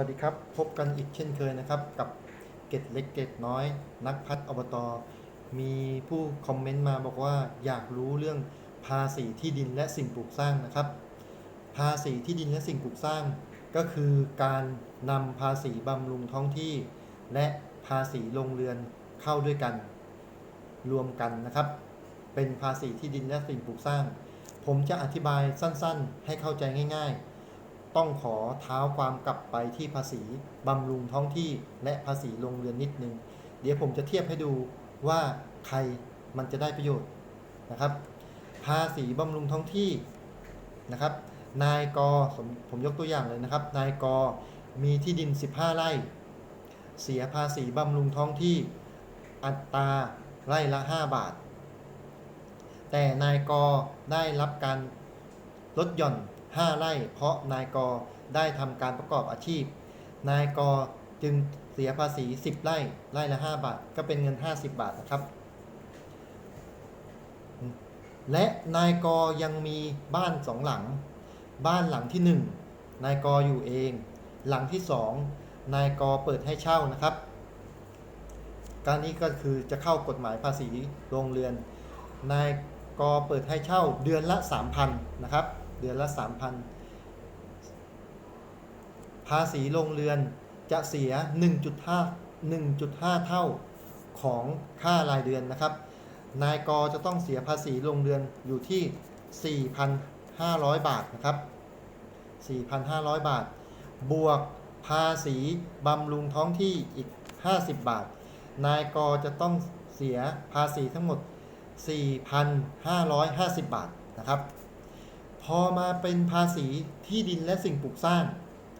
วัสดีครับ พบกันอีกเช่นเคยนะครับ กับเกตเล็กเกตน้อย นักพัฒอบตมีผู้คอมเมนต์มาบอกว่าอยากรู้เรื่องภาษีที่ดินและสิ่งปลูกสร้างนะครับ ภาษีที่ดินและสิ่งปลูกสร้าง ก็คือการนำภาษีบำรุงท้องที่ และภาษีโรงเรือนเข้าด้วยกัน รวมกันนะครับ เป็นภาษีที่ดินและสิ่งปลูกสร้าง ผมจะอธิบายสั้นๆ ให้เข้าใจง่าย ๆ ต้องขอเท้าความกลับไปที่ภาษีบำรุงท้องที่และภาษีโรงเรือนนิดนึง เดี๋ยวผมจะเทียบให้ดูว่าใครมันจะได้ประโยชน์นะครับ ภาษีบำรุงท้องที่นะครับ นายกผมผมยกตัวอย่างเลยนะครับ นายกมีที่ดิน 15 ไร่ เสียภาษีบำรุงท้องที่อัตราไร่ละ 5 บาท แต่นายกได้รับการลดหย่อน 5 ไร่ เพราะนายกได้ทำการประกอบอาชีพ นายกจึงเสียภาษี 10 ไร่ ไร่ละ 5 บาท ก็เป็นเงิน 50 บาทนะครับ และนายกยังมีบ้านสองหลัง บ้านหลังที่ 1 นายกอยู่เอง หลังที่ 2 นายกเปิดให้เช่านะครับ การนี้ก็คือจะเข้ากฎหมายภาษีโรงเรือน นายกเปิดให้เช่าเดือนละ 3,000นะครับ เดือนละ3,000 ภาษีโรงเรือนจะเสีย 1.5 1.5 เท่าของค่ารายเดือนนะครับ นายกจะต้องเสียภาษีโรงเรือนอยู่ที่ 4,500 บาทนะครับ 4,500 บาท บวกภาษีบำรุงท้องที่อีก 50 บาท นายกจะต้องเสียภาษีทั้งหมด 4,550 บาทนะครับ พอมาเป็นภาษีที่ดินและสิ่งปลูกสร้าง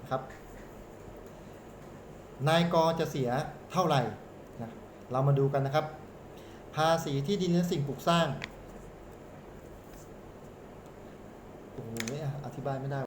นะครับ นายกจะเสียเท่าไหร่นะเรามาดูกันนะครับ ภาษีที่ดินและสิ่งปลูกสร้างโอ้ยอธิบายไม่ได้